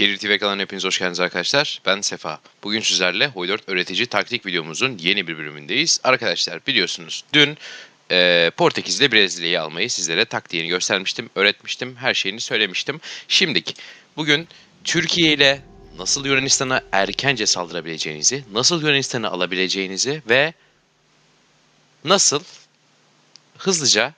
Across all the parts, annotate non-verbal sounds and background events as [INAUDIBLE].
Kerir TV kanalına hepiniz hoş geldiniz arkadaşlar. Ben Sefa. Bugün sizlerle Hoy 4 öğretici taktik videomuzun yeni bir bölümündeyiz. Arkadaşlar biliyorsunuz dün e, Portekiz'de Brezilya'yı almayı sizlere taktiğini göstermiştim, öğretmiştim, her şeyini söylemiştim. Şimdilik bugün Türkiye ile nasıl Yunanistan'a erkence saldırabileceğinizi, nasıl Yunanistan'ı alabileceğinizi ve nasıl hızlıca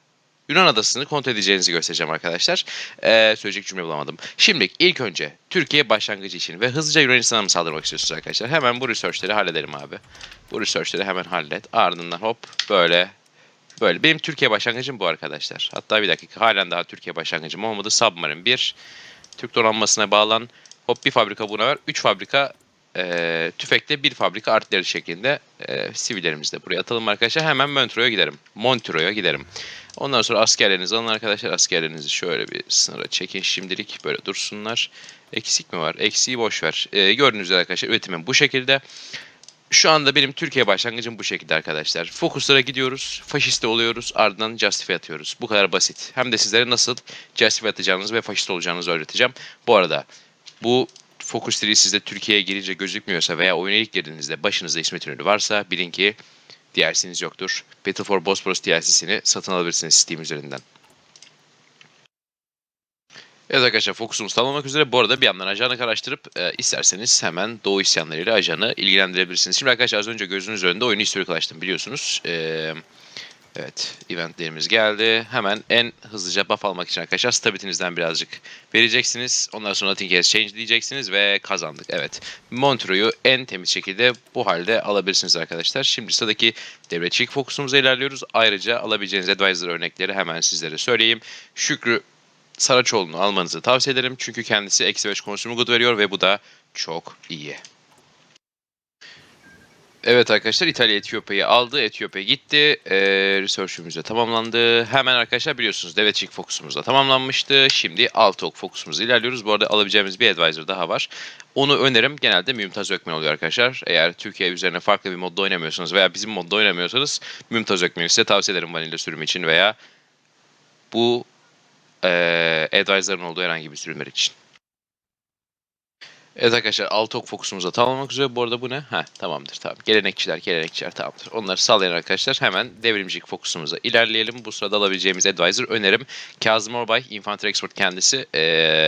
Yunan adasını kontrol edeceğinizi göstereceğim arkadaşlar. Ee, söyleyecek cümle bulamadım. Şimdi ilk önce Türkiye başlangıcı için ve hızlıca Yunanistan'a mı saldırmak istiyorsunuz arkadaşlar? Hemen bu researchleri halledelim abi. Bu researchleri hemen hallet. Ardından hop böyle böyle. Benim Türkiye başlangıcım bu arkadaşlar. Hatta bir dakika halen daha Türkiye başlangıcım olmadı. Submarine 1. Türk donanmasına bağlan. Hop bir fabrika buna ver. 3 fabrika e, tüfekte bir fabrika artleri şeklinde e, sivillerimizi de buraya atalım arkadaşlar. Hemen Montreux'a giderim. Montreux'a giderim. Ondan sonra askerlerinizi alın arkadaşlar. Askerlerinizi şöyle bir sınıra çekin şimdilik. Böyle dursunlar. Eksik mi var? Eksiği boş ver. E, gördüğünüz üzere arkadaşlar üretimim bu şekilde. Şu anda benim Türkiye başlangıcım bu şekilde arkadaşlar. Fokuslara gidiyoruz, faşiste oluyoruz, ardından justify atıyoruz. Bu kadar basit. Hem de sizlere nasıl justify atacağınızı ve faşist olacağınızı öğreteceğim. Bu arada bu Focus 3 sizde Türkiye'ye girince gözükmüyorsa veya oyuna ilk girdiğinizde başınızda İsmet ünlü varsa bilin ki DLC'niz yoktur. Battle for Bosporus DLC'sini satın alabilirsiniz Steam üzerinden. Evet arkadaşlar fokusumuz tamamlamak üzere. Bu arada bir yandan ajanı araştırıp e, isterseniz hemen Doğu isyanlarıyla ajanı ilgilendirebilirsiniz. Şimdi arkadaşlar az önce gözünüz önünde oyunu historical açtım biliyorsunuz. E, evet eventlerimiz geldi. Hemen en hızlıca buff almak için arkadaşlar stabilitinizden birazcık vereceksiniz. Ondan sonra nothing has changed diyeceksiniz ve kazandık. Evet Montreux'u en temiz şekilde bu halde alabilirsiniz arkadaşlar. Şimdi sıradaki devletçilik fokusumuza ilerliyoruz. Ayrıca alabileceğiniz advisor örnekleri hemen sizlere söyleyeyim. Şükrü Saraçoğlu'nu almanızı tavsiye ederim. Çünkü kendisi eksi 5 consumer good veriyor ve bu da çok iyi. Evet arkadaşlar İtalya Etiyopya'yı aldı. Etiyopya gitti. Ee, research'ümüz de tamamlandı. Hemen arkadaşlar biliyorsunuz devletçilik fokusumuz da tamamlanmıştı. Şimdi alt ok fokusumuza ilerliyoruz. Bu arada alabileceğimiz bir advisor daha var. Onu önerim genelde Mümtaz Ökmen oluyor arkadaşlar. Eğer Türkiye üzerine farklı bir modda oynamıyorsanız veya bizim modda oynamıyorsanız Mümtaz Ökmen'i size tavsiye ederim vanilya sürümü için veya bu e, advisor'ın olduğu herhangi bir sürümler için. Evet arkadaşlar alt ok fokusumuza tamamlamak üzere. Bu arada bu ne? Ha tamamdır tamam. Gelenekçiler gelenekçiler tamamdır. Onları sağlayan arkadaşlar hemen devrimcilik fokusumuza ilerleyelim. Bu sırada alabileceğimiz advisor önerim. Kazım Orbay, Infantry Expert kendisi e,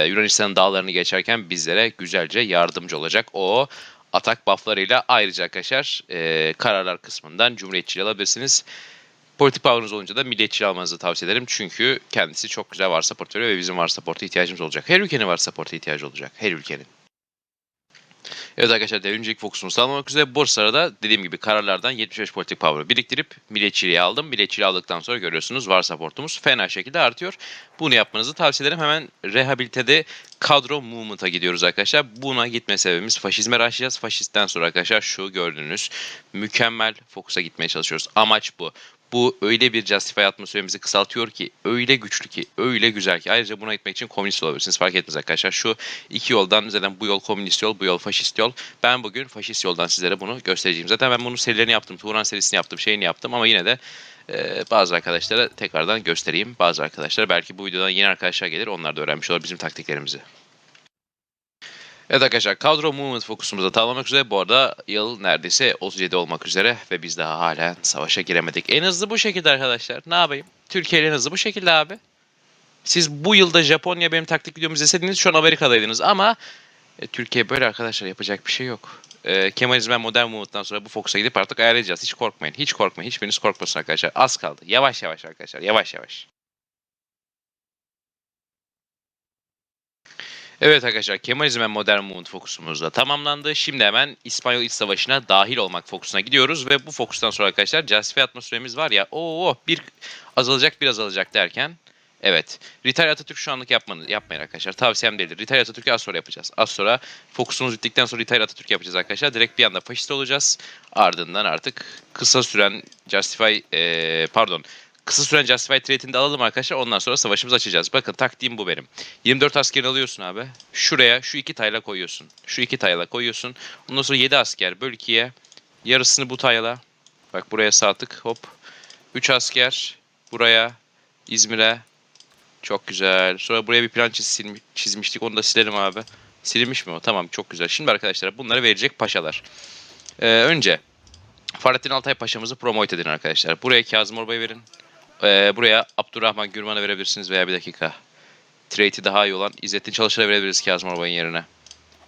Yunanistan'ın dağlarını geçerken bizlere güzelce yardımcı olacak. O atak bufflarıyla ayrıca arkadaşlar e, kararlar kısmından Cumhuriyetçi alabilirsiniz. Politik power'ınız olunca da milliyetçi almanızı tavsiye ederim. Çünkü kendisi çok güzel var support ve bizim var support'a ihtiyacımız olacak. Her ülkenin var support'a ihtiyacı olacak. Her ülkenin. Evet arkadaşlar devrimcilik fokusumuzu sağlamak üzere bu sırada dediğim gibi kararlardan 75 politik power biriktirip milliyetçiliği aldım. Milliyetçiliği aldıktan sonra görüyorsunuz var supportumuz fena şekilde artıyor. Bunu yapmanızı tavsiye ederim. Hemen rehabilitede kadro movement'a gidiyoruz arkadaşlar. Buna gitme sebebimiz faşizme raşlayacağız. Faşistten sonra arkadaşlar şu gördüğünüz mükemmel fokusa gitmeye çalışıyoruz. Amaç bu bu öyle bir justify atma süremizi kısaltıyor ki, öyle güçlü ki, öyle güzel ki. Ayrıca buna gitmek için komünist olabilirsiniz. Fark etmez arkadaşlar. Şu iki yoldan zaten bu yol komünist yol, bu yol faşist yol. Ben bugün faşist yoldan sizlere bunu göstereceğim. Zaten ben bunun serilerini yaptım. Turan serisini yaptım, şeyini yaptım ama yine de e, bazı arkadaşlara tekrardan göstereyim. Bazı arkadaşlar belki bu videodan yeni arkadaşlar gelir. Onlar da öğrenmiş olur bizim taktiklerimizi. Evet arkadaşlar kadro movement fokusumuzu tamamlamak üzere. Bu arada yıl neredeyse 37 olmak üzere ve biz daha hala savaşa giremedik. En hızlı bu şekilde arkadaşlar. Ne yapayım? Türkiye en hızlı bu şekilde abi. Siz bu yılda Japonya benim taktik videomu izleseydiniz şu an Amerika'daydınız ama e, Türkiye böyle arkadaşlar yapacak bir şey yok. E, Kemalizm modern movement'tan sonra bu fokusa gidip artık ayarlayacağız. Hiç korkmayın. Hiç korkmayın. Hiçbiriniz korkmasın arkadaşlar. Az kaldı. Yavaş yavaş arkadaşlar. Yavaş yavaş. Evet arkadaşlar Kemalizm ve Modern Movement fokusumuz da tamamlandı. Şimdi hemen İspanyol İç Savaşı'na dahil olmak fokusuna gidiyoruz ve bu fokustan sonra arkadaşlar Justify atma süremiz var ya o bir azalacak bir azalacak derken Evet. Retire Atatürk şu anlık yapmanı, yapmayın arkadaşlar. Tavsiyem değildir. Retire Atatürk'ü az sonra yapacağız. Az sonra fokusumuz bittikten sonra Retire Atatürk yapacağız arkadaşlar. Direkt bir anda faşist olacağız. Ardından artık kısa süren Justify, ee, pardon kısa süren Justify trade'ini de alalım arkadaşlar. Ondan sonra savaşımızı açacağız. Bakın taktiğim bu benim. 24 askerini alıyorsun abi. Şuraya şu iki tayla koyuyorsun. Şu iki tayla koyuyorsun. Ondan sonra 7 asker böl 2'ye. Yarısını bu tayla. Bak buraya sağ hop. 3 asker buraya. İzmir'e. Çok güzel. Sonra buraya bir plan çiz- çizmiştik. Onu da silelim abi. Silinmiş mi o? Tamam çok güzel. Şimdi arkadaşlar bunları verecek paşalar. Ee, önce Fahrettin Altay Paşa'mızı promote edin arkadaşlar. Buraya Kazım Orbay'ı verin. Ee, buraya Abdurrahman Gürman'a verebilirsiniz veya bir dakika. Trade'i daha iyi olan İzzettin Çalışır'a verebiliriz Kazım Orbay'ın yerine.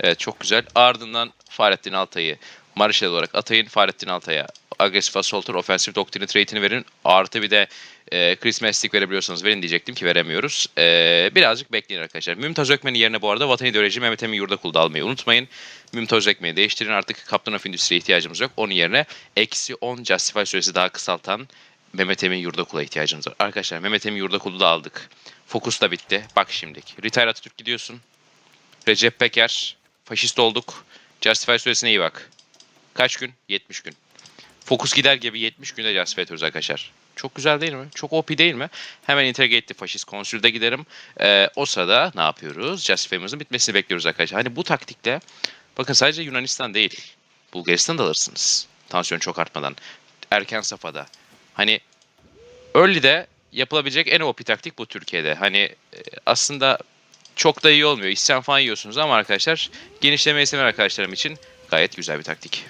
Evet çok güzel. Ardından Fahrettin Altay'ı Marshal olarak atayın. Fahrettin Altay'a agresif assaulter, offensive doktrini trade'ini verin. Artı bir de e, Chris Meslik verebiliyorsanız verin diyecektim ki veremiyoruz. E, birazcık bekleyin arkadaşlar. Mümtaz Ökmen'in yerine bu arada Vatan İdeoloji Mehmet Emin Yurdakul'da almayı unutmayın. Mümtaz Ökmen'i değiştirin artık Captain of Industry'ye ihtiyacımız yok. Onun yerine eksi 10 Justify süresi daha kısaltan Mehmet Emin Yurdakul'a ihtiyacımız var. Arkadaşlar Mehmet Emin Yurdakul'u da aldık. Fokus da bitti. Bak şimdilik. Retire Atatürk gidiyorsun. Recep Peker. Faşist olduk. Justify süresine iyi bak. Kaç gün? 70 gün. Fokus gider gibi 70 günde Justify ediyoruz arkadaşlar. Çok güzel değil mi? Çok OP değil mi? Hemen Intergate'li faşist konsülde giderim. Ee, o sırada ne yapıyoruz? Justify'ımızın bitmesini bekliyoruz arkadaşlar. Hani bu taktikle bakın sadece Yunanistan değil. Bulgaristan da alırsınız. Tansiyon çok artmadan. Erken safhada. Hani early'de yapılabilecek en OP taktik bu Türkiye'de. Hani e, aslında çok da iyi olmuyor. İsyan falan yiyorsunuz ama arkadaşlar genişlemeyi seven arkadaşlarım için gayet güzel bir taktik.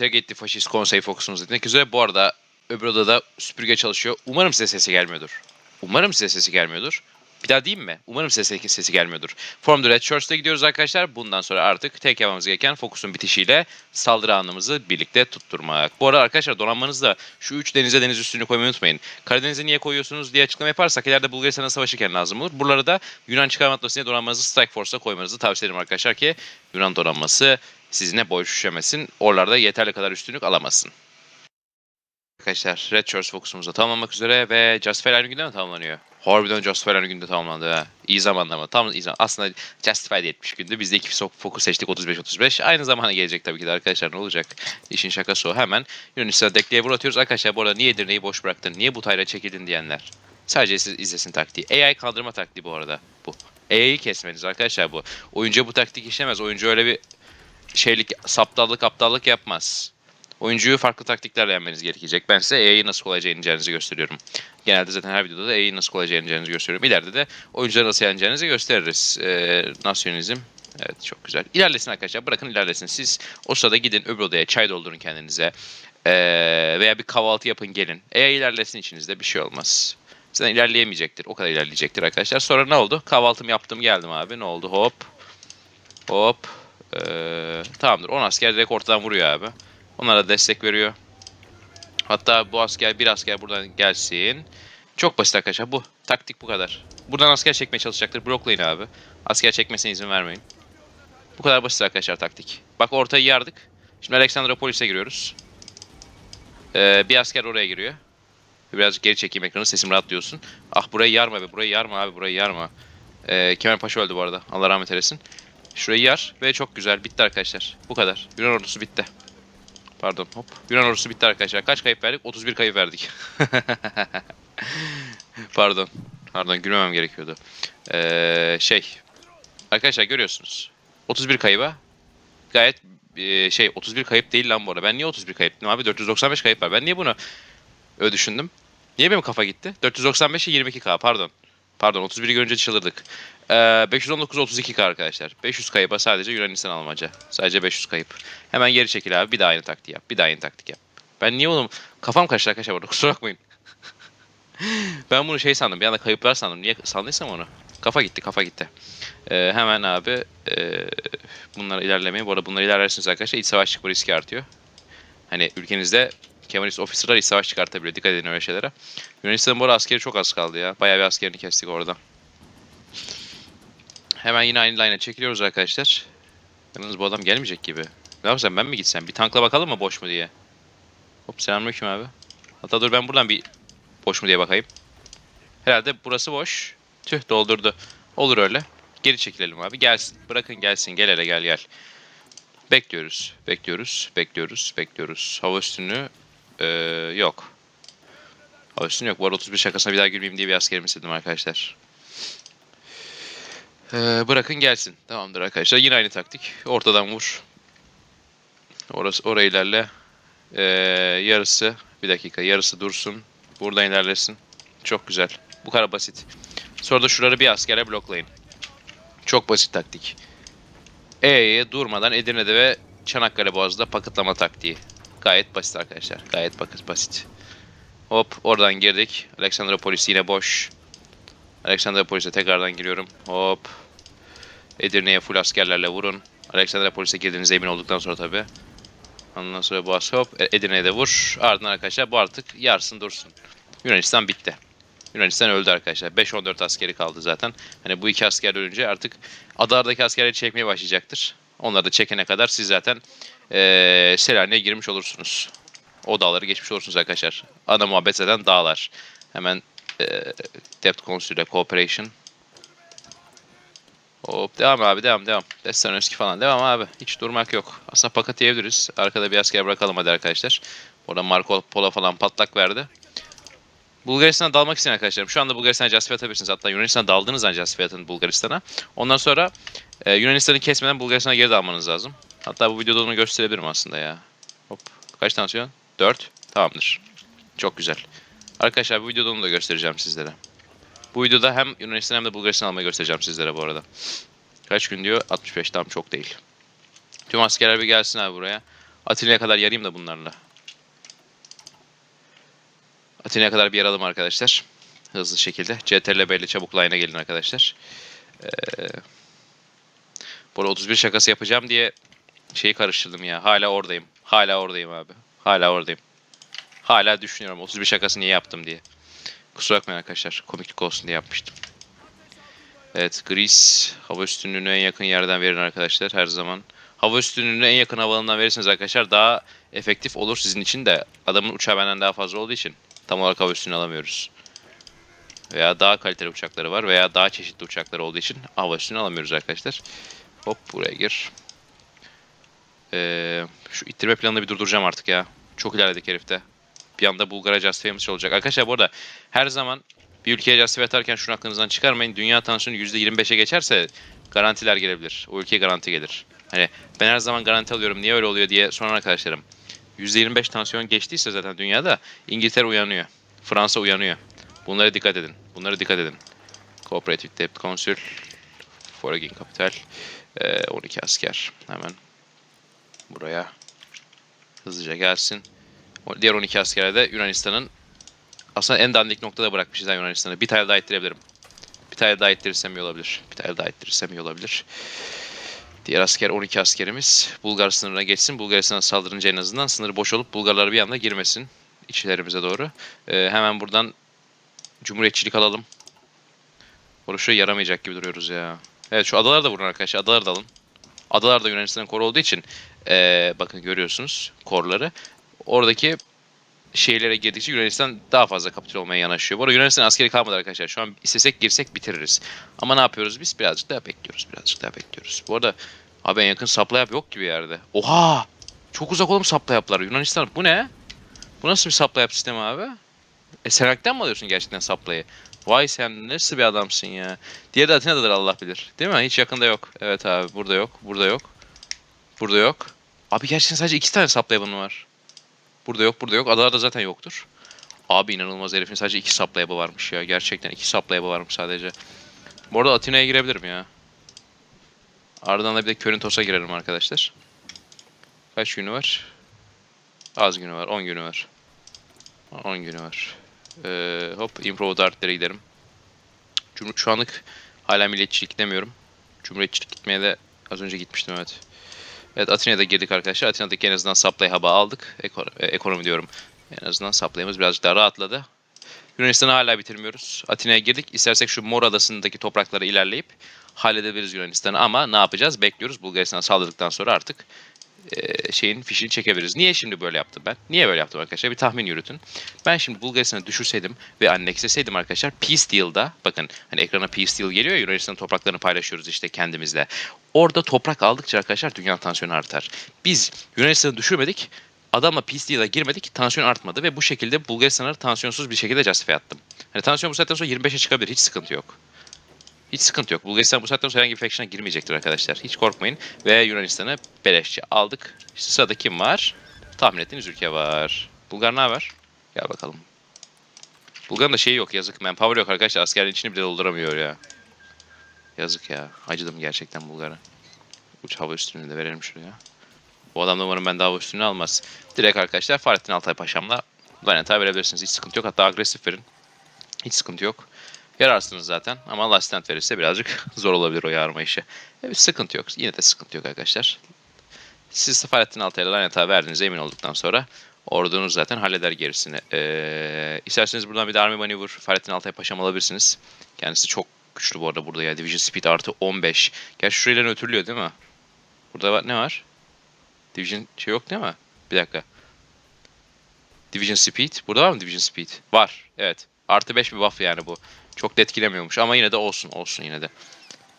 Intergate'li faşist konsey fokusumuz etmek üzere. Bu arada öbür odada süpürge çalışıyor. Umarım size sesi gelmiyordur. Umarım size sesi gelmiyordur. Bir daha diyeyim mi? Umarım sesi- sesi gelmiyordur. Form the Red Shirts'te gidiyoruz arkadaşlar. Bundan sonra artık tek yapmamız gereken fokusun bitişiyle saldırı anımızı birlikte tutturmak. Bu arada arkadaşlar donanmanızda şu üç denize deniz üstünü koymayı unutmayın. Karadeniz'e niye koyuyorsunuz diye açıklama yaparsak ileride Bulgaristan'a savaşırken lazım olur. Buraları da Yunan çıkarma atlasına donanmanızı Strike Force'a koymanızı tavsiye ederim arkadaşlar ki Yunan donanması sizinle boy üşüşemesin. Oralarda yeterli kadar üstünlük alamasın. Arkadaşlar Red Shirts fokusumuzu tamamlamak üzere ve Justified aynı günde mi tamamlanıyor? Harbiden Justified aynı günde tamamlandı ha. İyi zamanda mı? Tam iyi zaman. Aslında Justified 70 gündü. Biz de iki fokus seçtik 35-35. Aynı zamana gelecek tabii ki de arkadaşlar ne olacak? İşin şakası o. Hemen Yunanistan'a dekleye vur atıyoruz. Arkadaşlar bu arada niye Edirne'yi boş bıraktın? Niye bu tayla çekildin diyenler. Sadece siz izlesin taktiği. AI kaldırma taktiği bu arada. Bu. AI'yi kesmeniz arkadaşlar bu. Oyuncu bu taktik işlemez. Oyuncu öyle bir şeylik, saptallık, aptallık yapmaz. Oyuncuyu farklı taktiklerle yenmeniz gerekecek. Ben size AI'yi nasıl kolayca yeneceğinizi gösteriyorum. Genelde zaten her videoda da AI'yi nasıl kolayca yeneceğinizi gösteriyorum. İleride de oyuncuları nasıl yeneceğinizi gösteririz. Ee, nasyonalizm. Evet çok güzel. İlerlesin arkadaşlar. Bırakın ilerlesin. Siz o sırada gidin öbür odaya çay doldurun kendinize. Ee, veya bir kahvaltı yapın gelin. AI ilerlesin içinizde bir şey olmaz. Zaten ilerleyemeyecektir. O kadar ilerleyecektir arkadaşlar. Sonra ne oldu? Kahvaltımı yaptım geldim abi. Ne oldu? Hop. Hop. Ee, tamamdır. 10 asker direkt ortadan vuruyor abi. Onlara destek veriyor. Hatta bu asker bir asker buradan gelsin. Çok basit arkadaşlar bu. Taktik bu kadar. Buradan asker çekmeye çalışacaktır. Bloklayın abi. Asker çekmesine izin vermeyin. Bu kadar basit arkadaşlar taktik. Bak ortayı yardık. Şimdi Alexandropolis'e giriyoruz. Ee, bir asker oraya giriyor. Birazcık geri çekeyim ekranı sesim rahat duyuyorsun. Ah burayı yarma be burayı yarma abi burayı yarma. Ee, Kemal Paşa öldü bu arada. Allah rahmet eylesin. Şurayı yar ve çok güzel. Bitti arkadaşlar. Bu kadar. Yunan ordusu bitti. Pardon hop. Yunan ordusu bitti arkadaşlar. Kaç kayıp verdik? 31 kayıp verdik. [LAUGHS] Pardon. Pardon gülmemem gerekiyordu. Ee, şey. Arkadaşlar görüyorsunuz. 31 kayıba gayet e, şey 31 kayıp değil lan bu arada. Ben niye 31 kayıp abi? 495 kayıp var. Ben niye bunu öyle düşündüm? Niye benim kafa gitti? 495'e 22k pardon. Pardon 31'i görünce çıldırdık. Ee, 519 32k arkadaşlar. 500 kayıpa sadece Yunanistan almaca. Sadece 500 kayıp. Hemen geri çekil abi. Bir daha aynı taktiği yap. Bir daha aynı taktik yap. Ben niye oğlum kafam karıştı arkadaşlar burada kusura bakmayın. [LAUGHS] ben bunu şey sandım. Bir anda kayıplar sandım. Niye sandıysam onu? Kafa gitti kafa gitti. Ee, hemen abi e, bunları ilerlemeyi. Bu arada bunları ilerlersiniz arkadaşlar. İç savaş çıkma riski artıyor. Hani ülkenizde Kemalist officer'lar iç savaş çıkartabiliyor. Dikkat edin öyle şeylere. Yunanistan'ın bu arada askeri çok az kaldı ya. Bayağı bir askerini kestik orada. Hemen yine aynı line'a çekiliyoruz arkadaşlar. Yalnız bu adam gelmeyecek gibi. Ne yapsam ben mi gitsem? Bir tankla bakalım mı boş mu diye. Hop selamünaleyküm abi. Hatta dur ben buradan bir boş mu diye bakayım. Herhalde burası boş. Tüh doldurdu. Olur öyle. Geri çekilelim abi. Gelsin. Bırakın gelsin. Gel hele gel gel. Bekliyoruz. Bekliyoruz. Bekliyoruz. Bekliyoruz. Hava üstünü ee, yok. Üstünü yok. Arada 31 şakasına bir daha gülmeyeyim diye bir askerimi istedim arkadaşlar. Ee, bırakın gelsin. Tamamdır arkadaşlar. Yine aynı taktik. Ortadan vur. Orası oraya ilerle. Ee, yarısı bir dakika yarısı dursun. Buradan ilerlesin. Çok güzel. Bu kadar basit. Sonra da şuraları bir askere bloklayın. Çok basit taktik. E'ye durmadan Edirne'de ve Çanakkale Boğazı'da paketlama taktiği. Gayet basit arkadaşlar. Gayet basit basit. Hop oradan girdik. Aleksandropolis yine boş. Aleksandropolis'e tekrardan giriyorum. Hop. Edirne'ye full askerlerle vurun. Aleksandropolis'e girdiğinize emin olduktan sonra tabii. Ondan sonra Boğaz hop. E- Edirne'ye de vur. Ardından arkadaşlar bu artık yarsın dursun. Yunanistan bitti. Yunanistan öldü arkadaşlar. 5-14 askeri kaldı zaten. Hani bu iki asker ölünce artık adalardaki askerleri çekmeye başlayacaktır. Onları da çekene kadar siz zaten eee Selanik'e girmiş olursunuz. O dağları geçmiş olursunuz arkadaşlar. Ana muhabbet zaten dağlar. Hemen eee Depth Consular Cooperation. Hop devam abi devam devam. Destan falan devam abi. Hiç durmak yok. Aslında paket yiyebiliriz. Arkada bir asker bırakalım hadi arkadaşlar. Orada Marco Polo falan patlak verdi. Bulgaristan'a dalmak isteyen arkadaşlarım. Şu anda Bulgaristan'a Jasper atabilirsiniz. Hatta Yunanistan'a daldığınız an Jasper atın Bulgaristan'a. Ondan sonra e, Yunanistan'ı kesmeden Bulgaristan'a geri dalmanız lazım. Hatta bu videoda onu gösterebilirim aslında ya. Hop. Kaç tansiyon? 4. Tamamdır. Çok güzel. Arkadaşlar bu videoda onu da göstereceğim sizlere. Bu videoda hem Yunanistan hem de Bulgaristan almayı göstereceğim sizlere bu arada. Kaç gün diyor? 65 tam çok değil. Tüm askerler bir gelsin abi buraya. Atina'ya kadar yarayım da bunlarla. Atina'ya kadar bir yaralım arkadaşlar. Hızlı şekilde. CTRL B'yle çabuk line'a gelin arkadaşlar. Ee, bu arada 31 şakası yapacağım diye şeyi karıştırdım ya. Hala oradayım. Hala oradayım abi. Hala oradayım. Hala düşünüyorum 31 şakası niye yaptım diye. Kusura bakmayın arkadaşlar. Komiklik olsun diye yapmıştım. Evet, Greece hava üstünlüğünü en yakın yerden verin arkadaşlar her zaman. Hava üstünlüğünü en yakın havalandan verirseniz arkadaşlar daha efektif olur sizin için de. Adamın uçağı benden daha fazla olduğu için tam olarak hava üstünlüğünü alamıyoruz. Veya daha kaliteli uçakları var veya daha çeşitli uçakları olduğu için hava üstünlüğünü alamıyoruz arkadaşlar. Hop buraya gir. Ee, şu ittirme planını bir durduracağım artık ya. Çok ilerledik herifte. Bir anda Bulgar'a Just Famous olacak. Arkadaşlar bu arada her zaman bir ülkeye justify atarken şunu aklınızdan çıkarmayın. Dünya tansiyonu %25'e geçerse garantiler gelebilir. O ülkeye garanti gelir. Hani ben her zaman garanti alıyorum niye öyle oluyor diye soran arkadaşlarım. %25 tansiyon geçtiyse zaten dünyada İngiltere uyanıyor. Fransa uyanıyor. Bunlara dikkat edin. Bunlara dikkat edin. Cooperative Debt Council. Foreign Capital. Ee, 12 asker. Hemen buraya hızlıca gelsin. Diğer 12 askere de Yunanistan'ın aslında en dandik noktada bırakmışız Yunanistan'ı. Bir tane daha ittirebilirim. Bir tane daha ittirirsem iyi olabilir. Bir tane daha ittirirsem iyi olabilir. Diğer asker 12 askerimiz Bulgar sınırına geçsin. Bulgaristan'a saldırınca en azından sınırı boş olup Bulgarlar bir anda girmesin içlerimize doğru. Ee, hemen buradan Cumhuriyetçilik alalım. Orası yaramayacak gibi duruyoruz ya. Evet şu adaları da vurun arkadaşlar. Adaları da alın. Adalar da Yunanistan'ın koru olduğu için ee, bakın görüyorsunuz korları. Oradaki şehirlere girdikçe Yunanistan daha fazla kapitül olmaya yanaşıyor. Bu arada Yunanistan askeri kalmadı arkadaşlar. Şu an istesek girsek bitiririz. Ama ne yapıyoruz biz? Birazcık daha bekliyoruz. Birazcık daha bekliyoruz. Bu arada abi en yakın supply yap yok gibi yerde. Oha! Çok uzak oğlum supply yaplar. Yunanistan bu ne? Bu nasıl bir supply yap sistemi abi? E Serak'tan mı alıyorsun gerçekten supply'ı? Vay sen nasıl bir adamsın ya. Diğeri de Atina'dadır Allah bilir. Değil mi? Hiç yakında yok. Evet abi burada yok. Burada yok. Burada yok. Abi gerçekten sadece iki tane supply bunun var. Burada yok, burada yok. Adalarda zaten yoktur. Abi inanılmaz herifin sadece iki supply hub'ı varmış ya. Gerçekten iki supply hub'ı varmış sadece. Bu arada Atina'ya girebilirim ya. Ardından da bir de Körintos'a girerim arkadaşlar. Kaç günü var? Az günü var. 10 günü var. 10 günü var. Ee, hop Improved Art'lere giderim. Cum şu anlık hala milliyetçilik demiyorum. Cumhuriyetçilik gitmeye de az önce gitmiştim evet. Evet Atina'ya da girdik arkadaşlar. Atina'daki en azından supply hub'ı aldık. Eko e, ekonomi diyorum. En azından supply'ımız birazcık daha rahatladı. Yunanistan'ı hala bitirmiyoruz. Atina'ya girdik. İstersek şu Mor Adası'ndaki topraklara ilerleyip halledebiliriz Yunanistan'ı ama ne yapacağız? Bekliyoruz. Bulgaristan'a saldırdıktan sonra artık şeyin fişini çekebiliriz. Niye şimdi böyle yaptım ben? Niye böyle yaptım arkadaşlar? Bir tahmin yürütün. Ben şimdi Bulgaristan'ı düşürseydim ve annexleseydim arkadaşlar Peace Deal'da bakın hani ekrana Peace Deal geliyor ya Yunanistan topraklarını paylaşıyoruz işte kendimizle. Orada toprak aldıkça arkadaşlar dünya tansiyonu artar. Biz Yunanistan'ı düşürmedik. Adamla Peace Deal'a girmedik. Tansiyon artmadı ve bu şekilde Bulgaristan'a tansiyonsuz bir şekilde justify attım. Hani tansiyon bu saatten sonra 25'e çıkabilir. Hiç sıkıntı yok. Hiç sıkıntı yok. Bulgaristan bu saatten sonra herhangi bir faction'a girmeyecektir arkadaşlar. Hiç korkmayın. Ve Yunanistan'ı beleşçe aldık. İşte sırada kim var? Tahmin ettiğiniz ülke var. Bulgar ne haber? Gel bakalım. Bulgar'ın da şeyi yok yazık. Manpower yok arkadaşlar. Askerlerin içini bile dolduramıyor ya. Yazık ya. Acıdım gerçekten Bulgar'a. Uç hava üstünlüğünü de verelim şuraya. Bu adam da umarım ben de hava üstünlüğü almaz. Direkt arkadaşlar Fahrettin Altay Paşam'la Laneta verebilirsiniz. Hiç sıkıntı yok. Hatta agresif verin. Hiç sıkıntı yok. Yararsınız zaten ama lastent verirse birazcık [LAUGHS] zor olabilir o yarma işi. Evet, sıkıntı yok. Yine de sıkıntı yok arkadaşlar. Siz Fahrettin Altay'la Laneta verdiğinize emin olduktan sonra ordunuz zaten halleder gerisini. Ee, isterseniz buradan bir de Army Maneuver Fahrettin Altay Paşam alabilirsiniz. Kendisi çok güçlü bu arada burada ya. Division Speed artı 15. Gerçi şurayla nötrlüyor değil mi? Burada ne var? Division şey yok değil mi? Bir dakika. Division Speed. Burada var mı Division Speed? Var. Evet. Artı 5 bir buff yani bu. Çok da etkilemiyormuş ama yine de olsun. Olsun yine de.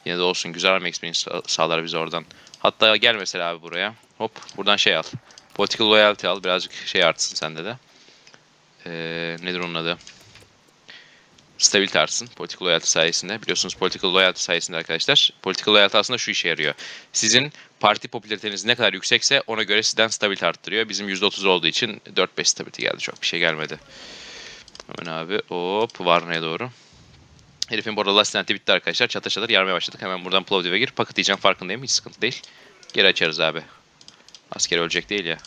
Yine de olsun. Güzel army experience sa- sağlar bize oradan. Hatta gel mesela abi buraya. Hop buradan şey al. Political loyalty al. Birazcık şey artsın sende de. Ee, nedir onun adı? Stability artsın. Political loyalty sayesinde. Biliyorsunuz political loyalty sayesinde arkadaşlar. Political loyalty aslında şu işe yarıyor. Sizin parti popülariteniz ne kadar yüksekse ona göre sizden stability arttırıyor. Bizim %30 olduğu için 4-5 stability geldi. Çok bir şey gelmedi. Hemen abi hop Varna'ya doğru. Herifin bu arada last stand'i bitti arkadaşlar. Çatır çatır yarmaya başladık. Hemen buradan Plovdiv'e gir. Paket diyeceğim farkındayım. Hiç sıkıntı değil. Geri açarız abi. Asker ölecek değil ya.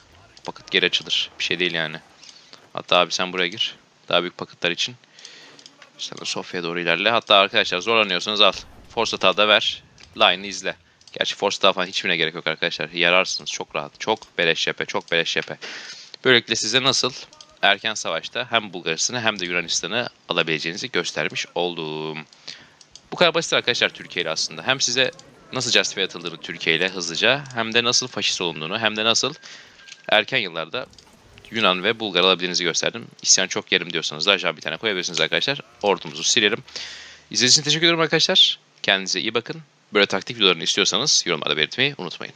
Paket geri açılır. Bir şey değil yani. Hatta abi sen buraya gir. Daha büyük paketler için. De Sofya'ya doğru ilerle. Hatta arkadaşlar zorlanıyorsanız al. Force Atağı da ver. Line'ı izle. Gerçi Force Atağı falan hiçbirine gerek yok arkadaşlar. Yararsınız çok rahat. Çok beleş yapı. Çok beleş yapı. Böylelikle size nasıl erken savaşta hem Bulgaristan'ı hem de Yunanistan'ı alabileceğinizi göstermiş oldum. Bu kadar basit arkadaşlar Türkiye ile aslında. Hem size nasıl justify atıldığını Türkiye ile hızlıca hem de nasıl faşist olunduğunu hem de nasıl erken yıllarda Yunan ve Bulgar alabildiğinizi gösterdim. İsyan çok yerim diyorsanız da aşağı bir tane koyabilirsiniz arkadaşlar. Ordumuzu silerim. İzlediğiniz için teşekkür ederim arkadaşlar. Kendinize iyi bakın. Böyle taktik videolarını istiyorsanız yorumlarda belirtmeyi unutmayın.